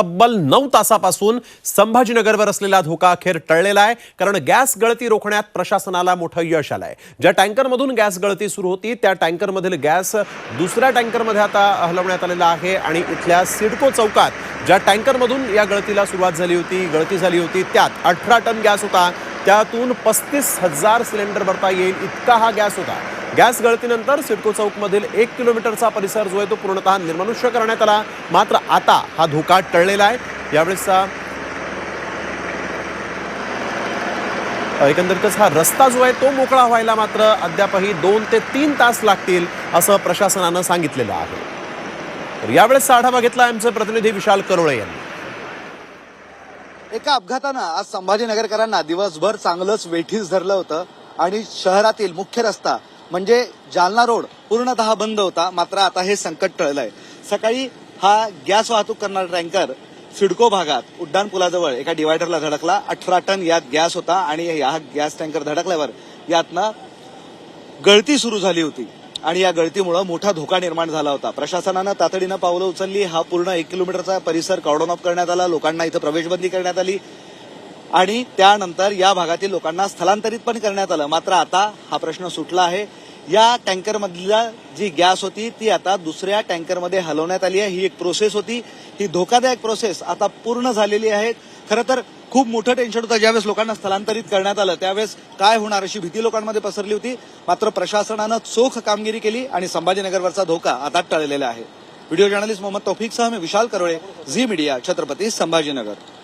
तब्बल नऊ तासापासून संभाजीनगरवर असलेला धोका अखेर टळलेला आहे कारण गॅस गळती रोखण्यात प्रशासनाला मोठं यश आलंय. ज्या टँकरमधून गॅस गळती सुरू होती त्या टँकरमधील गॅस दुसऱ्या टँकरमध्ये आता हलवण्यात आलेला आहे आणि इथल्या सिडको चौकात ज्या टँकरमधून या गळतीला सुरुवात झाली होती गळती झाली होती त्यात अठरा टन गॅस होता. त्यातून पस्तीस हजार सिलेंडर भरता येईल इतका हा गॅस होता. गॅस गळतीनंतर सिडको चौकमधील एक किलोमीटरचा परिसर जो आहे तो पूर्णतः निर्मनुष्य करण्यात आला. मात्र आता हा धोका टळलेला आहे. यावेळेसचा एकंदरीतच हा रस्ता जो आहे तो मोकळा व्हायला मात्र अद्यापही दोन ते तीन तास लागतील असं प्रशासनानं सांगितलेलं आहे. तर यावेळेसचा आढावा घेतला आमचे प्रतिनिधी विशाल करोळे यांनी. एका अपघातानं आज संभाजीनगरकरांना दिवसभर चांगलंच वेठीस धरलं होतं आणि शहरातील मुख्य रस्ता म्हणजे जालना रोड पूर्णतः बंद होता मात्र आता हे संकट टळलंय. सकाळी हा गॅस वाहतूक करणारा टँकर सिडको भागात उड्डाण पुलाजवळ एका डिवायडरला धडकला. अठरा टन यात गॅस होता आणि या गॅस टँकर धडकल्यावर यातनं गळती सुरू झाली होती. आणि या गळतीमुळे मोठा धोका निर्माण झाला होता. प्रशासनानं तातडीनं पावलं उचलली. हा पूर्ण एक किलोमीटरचा परिसर कॉर्डन ऑफ करण्यात आला. लोकांना इथं प्रवेशबंदी करण्यात आली. आणि त्यानंतर या भागातील लोकांना स्थलांतरित पण करण्यात आलं. मात्र आता हा प्रश्न सुटला आहे. या टँकरमधल्या जी गॅस होती ती आता दुसऱ्या टँकरमध्ये हलवण्यात आली आहे. ही एक प्रोसेस होती. ही धोकादायक प्रोसेस आता पूर्ण झालेली आहे. खरं तर खूप मोठं टेन्शन होतं. ज्यावेळेस लोकांना स्थलांतरित करण्यात आलं त्यावेळेस काय होणार अशी भीती लोकांमध्ये पसरली होती. मात्र प्रशासनानं चोख कामगिरी केली आणि संभाजीनगरवरचा धोका आता टळलेला आहे. व्हिडिओ जर्नलिस्ट मोहम्मद तौफिकसह मी विशाल करोळे झी मीडिया छत्रपती संभाजीनगर.